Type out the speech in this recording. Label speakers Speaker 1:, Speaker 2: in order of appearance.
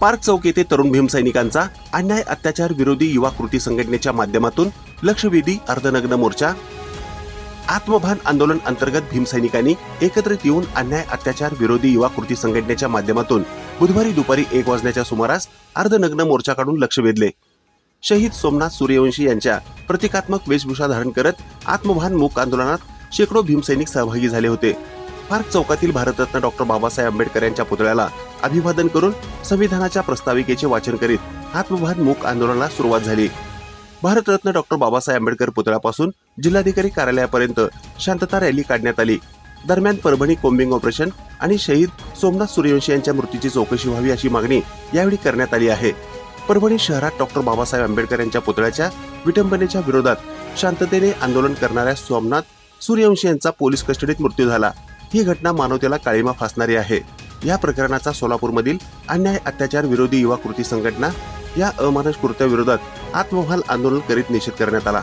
Speaker 1: Park चौक येथे तरुण भीमसैनिकांचा अन्याय अत्याचार विरोधी युवा कृती संघटनेच्या माध्यमातून लक्षवेधी अर्धनग्न मोर्चा आत्मभान आंदोलन अंतर्गत भीमसैनिकांनी एकत्रित येऊन अन्याय अत्याचार विरोधी युवा कृती संघटनेच्या माध्यमातून बुधवारी दुपारी एक वाजण्याच्या सुमारास अर्धनग्न मोर्चा काढून लक्ष वेधले. शहीद सोमनाथ सूर्यवंशी यांच्या प्रतिकात्मक वेशभूषा धारण करत आत्मभान मूक आंदोलनात शेकडो भीमसैनिक सहभागी झाले होते. पार्क चौकातील भारतरत्न डॉक्टर बाबासाहेब आंबेडकर यांच्या पुतळ्याला अभिवादन करून संविधानाच्या प्रस्ताविकेचे वाचन करीत आत्मभान मूक आंदोलनाला सुरुवात झाली. भारतरत्न डॉक्टर बाबासाहेब आंबेडकर पुतळ्यापासून जिल्हाधिकारी कार्यालयापर्यंत शांतता रॅली काढण्यात आली. दरम्यान परभणी कोम्बिंग ऑपरेशन आणि शहीद सोमनाथ सूर्यवंशी यांच्या मृत्यूची चौकशी व्हावी अशी मागणी यावेळी करण्यात आली आहे. परभणी शहरात डॉक्टर बाबासाहेब आंबेडकर यांच्या पुतळ्याच्या विटंबनेच्या विरोधात शांततेने आंदोलन करणाऱ्या सोमनाथ सूर्यवंशी यांचा पोलीस कस्टडीत मृत्यू झाला. ही घटना मानवतेला काळीमा फासणारी आहे. या प्रकरणाचा सोलापूरमधील अन्याय अत्याचार विरोधी युवा कृती संघटना या अमानस कृत्याविरोधात आत्मभाल आंदोलन करीत निषेध करण्यात आला.